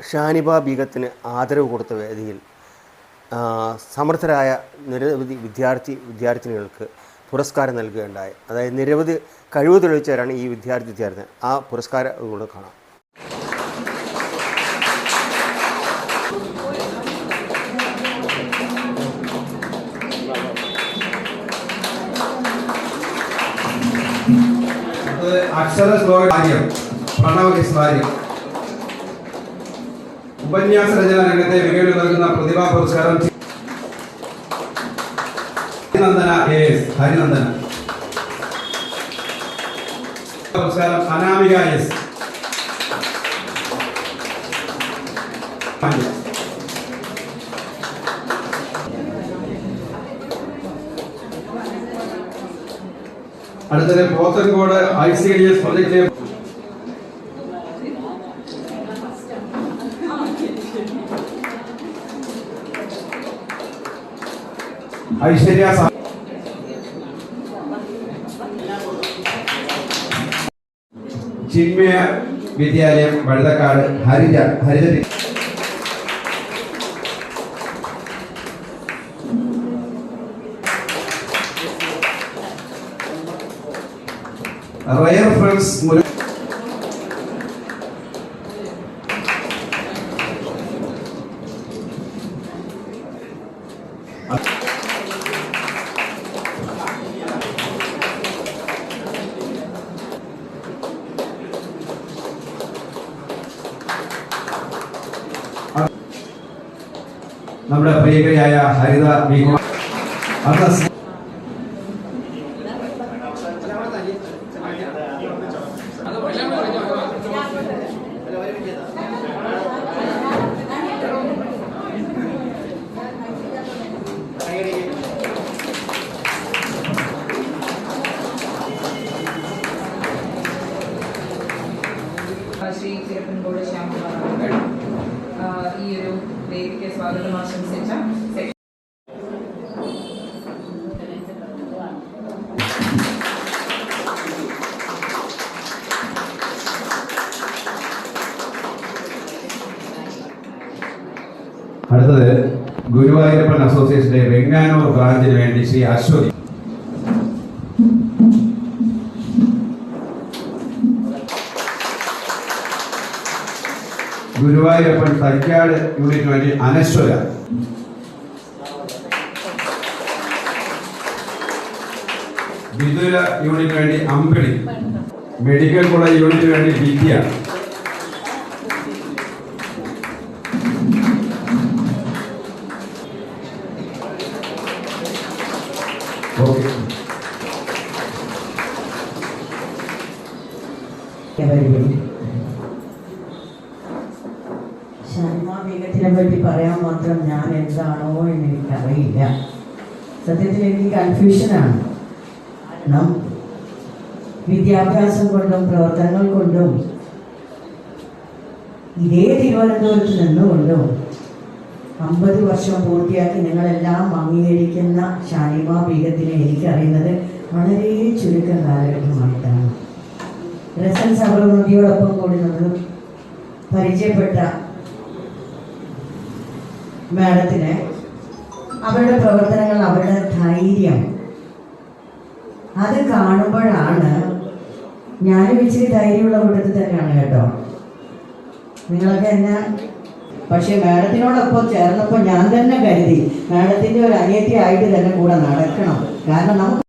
ഷാനിബ ബീഗത്തിന് ആദരവ് കൊടുത്ത വേദിയിൽ സമർത്ഥരായ നിരവധി വിദ്യാർത്ഥി വിദ്യാർത്ഥിനികൾക്ക് പുരസ്കാരം നൽകുകയുണ്ടായി. അതായത് നിരവധി കഴിവ് തെളിയിച്ചവരാണ് ഈ വിദ്യാർത്ഥി വിദ്യാർത്ഥി ആ പുരസ്കാരം കൂടെ കാണാം. അക്ഷര ശ്ലോക പ്രണവ ഉപന്യാസ രചന രംഗത്തെ മികവിന് നൽകുന്ന പ്രതിഭാ പുരസ്കാരം ഹരിനന്ദന എ എസ് ഹരിനന്ദന. പുരസ്കാരം അനാമിക എസ് അടുത്തത് Pothencode I C D S project Aishwarya Chinmaya Vidyalayam Vazhuthacaud Harija Harija rare friends നമ്മുടെ പ്രിയകരയായ ഹരിത ശ്രീ ചിരപ്പൻകോട് ശ്യാമകുമാർ ഈ ഒരു വേദിക്ക് സ്വാഗതം ആശംസിച്ച അടുത്തത് ഗുരുവായൂരപ്പൻ അസോസിയേഷന്റെ വെങ്ങാനൂർ ബ്രാഞ്ചിന് വേണ്ടി ശ്രീ അശ്വതി. ഗുരുവായൂരപ്പൻ തൈക്കാട് യൂണിറ്റ് വേണ്ടി അനശ്വര. വിദുര യൂണിറ്റ് വേണ്ടി അമ്പിളി. മെഡിക്കൽ കോളേജ് യൂണിറ്റ് വേണ്ടി വിദ്യ. ഓക്കെ. ബീഗത്തിനെ പറ്റി പറയാൻ മാത്രം ഞാൻ എന്താണോ എന്ന് എനിക്കറിയില്ല. സത്യത്തിൽ എനിക്ക് കൺഫ്യൂഷനാണ് കാരണം വിദ്യാഭ്യാസം കൊണ്ടും പ്രവർത്തനങ്ങൾ കൊണ്ടും ഇതേ തിരുവനന്തപുരത്ത് നിന്നുകൊണ്ടും അമ്പത് വർഷം പൂർത്തിയാക്കി നിങ്ങളെല്ലാം അംഗീകരിക്കുന്ന ഷാനിമ ബീഗത്തിനെ എനിക്കറിയുന്നത് വളരെ ചുരുക്കം കാലഘട്ടമായിട്ടാണ് റസൽ സബർമതിയോടൊപ്പം കൂടി നമ്മൾ പരിചയപ്പെട്ട മാഡത്തിന് അവരുടെ പ്രവർത്തനങ്ങൾ അവരുടെ ധൈര്യം അത് കാണുമ്പോഴാണ് ഞാനും ഇച്ചിരി ധൈര്യമുള്ള കൂട്ടത്തിൽ തന്നെയാണ് കേട്ടോ. നിങ്ങളൊക്കെ എന്നെ പക്ഷെ മാഡത്തിനോടൊപ്പം ചേർന്നപ്പോൾ ഞാൻ തന്നെ കരുതി മാഡത്തിന്റെ ഒരു അനിയത്തി ആയിട്ട് തന്നെ കൂടെ നടക്കണം. കാരണം നമുക്ക്